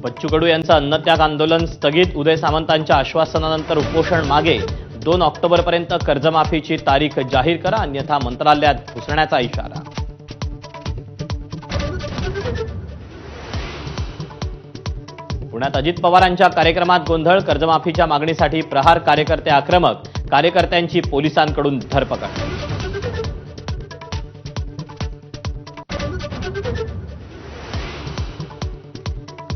बच्चू कडू यांचं अन्नत्याग आंदोलन स्थगित. उदय सामंतांच्या आश्वासनानंतर उपोषण मागे. दोन ऑक्टोबरपर्यंत कर्जमाफीची तारीख जाहीर करा अन्यथा मंत्रालयात घुसण्याचा इशारा. पुण्यात अजित पवारांच्या कार्यक्रमात गोंधळ कर्जमाफीच्या मागणीसाठी प्रहार कार्यकर्ते आक्रमक कार्यकर्त्यांची पोलिसांकडून धरपकड.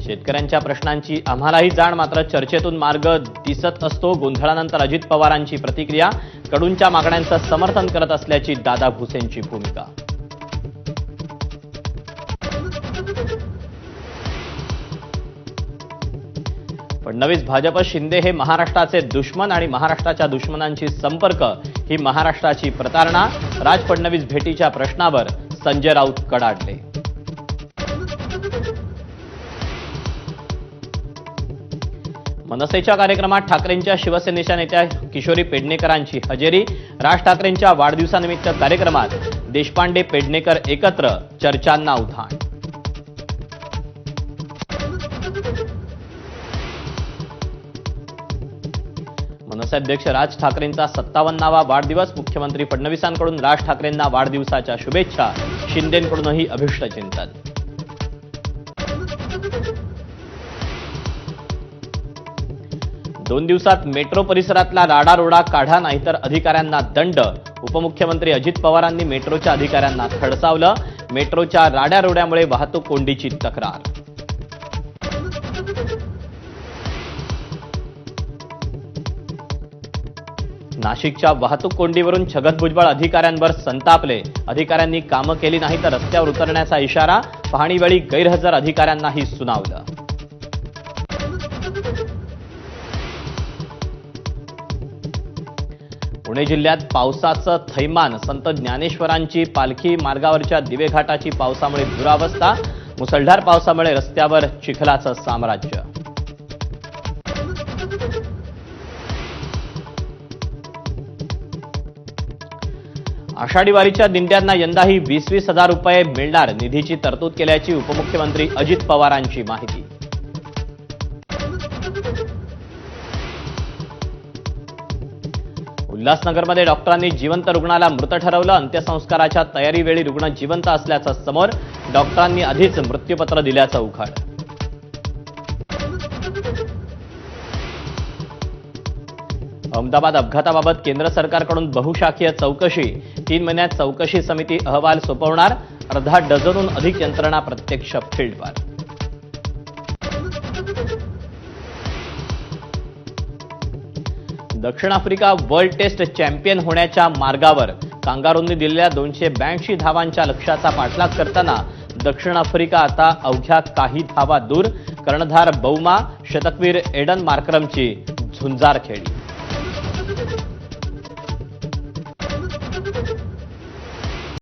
शेतकऱ्यांच्या प्रश्नांची आम्हालाही जाण मात्र चर्चेतून मार्ग दिसत असतो गोंधळानंतर अजित पवारांची प्रतिक्रिया कडूंच्या मागण्यांचं समर्थन करत असल्याची दादा भुसेंची भूमिका. फडणवीस भाजप शिंदे हे महाराष्ट्राचे दुश्मन आणि महाराष्ट्राच्या दुश्मनांशी संपर्क ही महाराष्ट्राची प्रतारणा. राज फडणवीस भेटीच्या प्रश्नावर संजय राऊत कडाडले. मनसेच्या कार्यक्रमात ठाकरेंच्या शिवसेनेच्या नेत्या किशोरी पेडणेकरांची हजेरी. राज ठाकरेंच्या वाढदिवसानिमित्त कार्यक्रमात देशपांडे पेडणेकर एकत्र चर्चांना उधाण. मनसे अध्यक्ष राज ठाकरेंचा सत्तावन्नावा वाढदिवस. मुख्यमंत्री फडणवीसांकडून राज ठाकरेंना वाढदिवसाच्या शुभेच्छा. शिंदेकडूनही अभिष्ट दोन दिवसात मेट्रो परिसरातला राडारोडा काढा नाहीतर अधिकाऱ्यांना दंड. उपमुख्यमंत्री अजित पवारांनी मेट्रोच्या अधिकाऱ्यांना खडसावलं मेट्रोच्या राड्यारोड्यामुळे वाहतूक कोंडीची तक्रार. नाशिकच्या वाहतूक कोंडीवरून छगन भुजबळ अधिकाऱ्यांवर संतापले. अधिकाऱ्यांनी कामं केली नाही तर रस्त्यावर उतरण्याचा इशारा. पाहणीवेळी गैरहजर अधिकाऱ्यांनाही सुनावलं. पुणे जिल्ह्यात पावसाचं थैमान. संत ज्ञानेश्वरांची पालखी मार्गावरच्या दिवेघाटाची पावसामुळे दुरावस्था. मुसळधार पावसामुळे रस्त्यावर चिखलाचं साम्राज्य. आषाढी वारीच्या दिंड्यांना यंदाही वीस वीस हजार रुपये मिळणार. निधीची तरतूद केल्याची उपमुख्यमंत्री अजित पवारांची माहिती. उल्हासनगरमध्ये डॉक्टरांनी जिवंत रुग्णाला मृत ठरवलं. अंत्यसंस्काराच्या तयारीवेळी रुग्ण जिवंत असल्याचं समोर डॉक्टरांनी आधीच मृत्यूपत्र दिल्याचं उघड अहमदाबाद अपघाताबाबत केंद्र सरकारकडून बहुशाखीय चौकशी. तीन महिन्यात चौकशी समिती अहवाल सोपवणार. अर्धा डझनहून अधिक यंत्रणा प्रत्यक्ष फील्डवर. दक्षिण आफ्रिका वर्ल्ड टेस्ट चॅम्पियन होण्याच्या मार्गावर कांगारूंनी दिलेल्या दोनशे ब्याऐंशी धावांच्या लक्ष्याचा पाठलाग करताना दक्षिण आफ्रिका आता अवघ्या काही धावा दूर कर्णधार बौमा शतकवीर एडन मार्क्रमची झुंजार खेळी.